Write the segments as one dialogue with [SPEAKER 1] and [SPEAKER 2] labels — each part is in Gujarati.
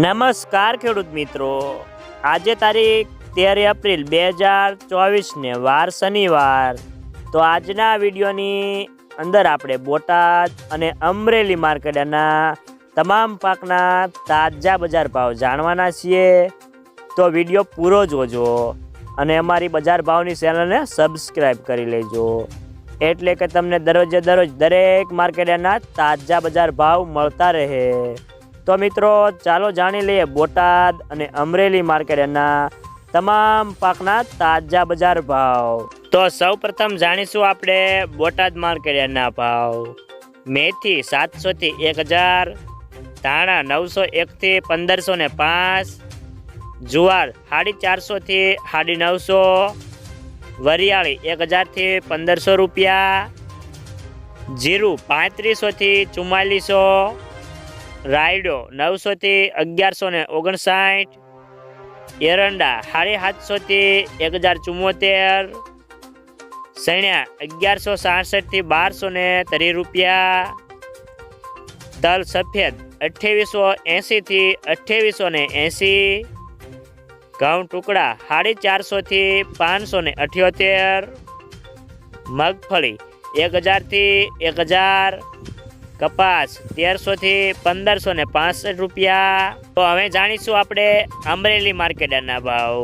[SPEAKER 1] નમસ્કાર ખેડૂત મિત્રો. આજે તારીખ તેર એપ્રિલ બે હજાર ચોવીસને વાર શનિવાર. તો આજના વિડીયોની અંદર આપણે બોટાદ અને અમરેલી માર્કેટના તમામ પાકના તાજા બજાર ભાવ જાણવાના છીએ. તો વીડિયો પૂરો જોજો અને અમારી બજાર ભાવની ચેનલને સબસ્ક્રાઈબ કરી લેજો. એટલે કે તમને દરરોજે દરરોજ દરેક માર્કેટના તાજા બજાર ભાવ મળતા રહે. તો મિત્રો, ચાલો જાણી લઈએ બોટાદ અને અમરેલી માર્કેટના તમામ પાકના તાજા બજાર ભાવ. તો સૌ પ્રથમ જાણીશું આપણે બોટાદ માર્કેટના ભાવ. મેથી સાતસો થી એક હજાર, ધાણા નવસો એકથી પંદરસો ને પાંચ, જુવાર સાડી ચારસો થી સાડી નવસો, વરિયાળી એક હજારથી પંદરસો રૂપિયા, જીરું પાંત્રીસોથી ચુમ્માલીસો રાયડો નવસોથી અગિયારસો ને ઓગણસાઠ. એરંડા સાડી સાતસોથી એક હજાર ચુમ્મોતેર સણ્યા અગિયારસો સાસઠથી બારસો ને ત્રીસ રૂપિયા. તલ સફેદ અઠ્યાવીસો એંશીથી અઠ્યાવીસો ને એંશી. ઘઉં ટુકડા સાડી ચારસોથી પાંચસો ને અઠ્યોતેર. મગફળી એક હજારથી એક હજાર કપાસ તેરસોથી પંદરસો ને પાસઠ રૂપિયા. તો હવે જાણીશું આપણે અમરેલી માર્કેટના ભાવ.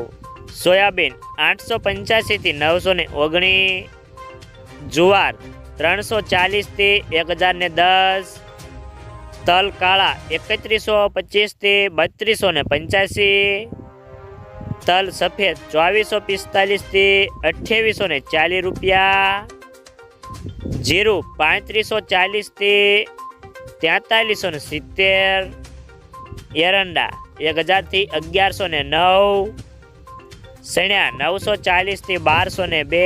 [SPEAKER 1] સોયાબીન આઠસો પંચ્યાસીથી નવસો ને ઓગણીસ જુવાર ત્રણસો ચાલીસથી એક હજાર ને દસ. તલ કાળા એકત્રીસો પચીસથી બત્રીસો ને પંચ્યાસી. તલ સફેદ ચોવીસો પિસ્તાલીસથી અઠ્યાવીસો ને ચાલીસ રૂપિયા. જીરું પાંત્રીસો ચાલીસથી તેતાલીસો ને સિત્તેર, એરંડા એક હજારથી અગિયારસો ને નવ સણ્યા નવસો ચાલીસથી બારસો ને બે,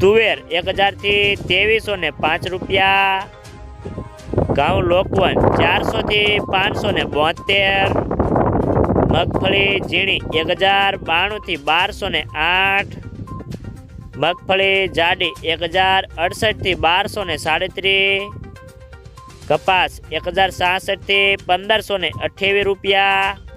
[SPEAKER 1] તુવેર એક હજારથી ત્રેવીસો ને પાંચ રૂપિયા, ઘઉં લોકવન ચારસોથી પાંચસો ને બોતેર, મગફળી ઝીણી એક હજાર બાણુંથી બારસો ને આઠ મગફળી, જાડી એક હજાર અડસઠથી બારસો ને સાડત્રીસ, કપાસ એક હજાર સાસઠથી પંદરસો ને અઠ્યાવીસ રૂપિયા.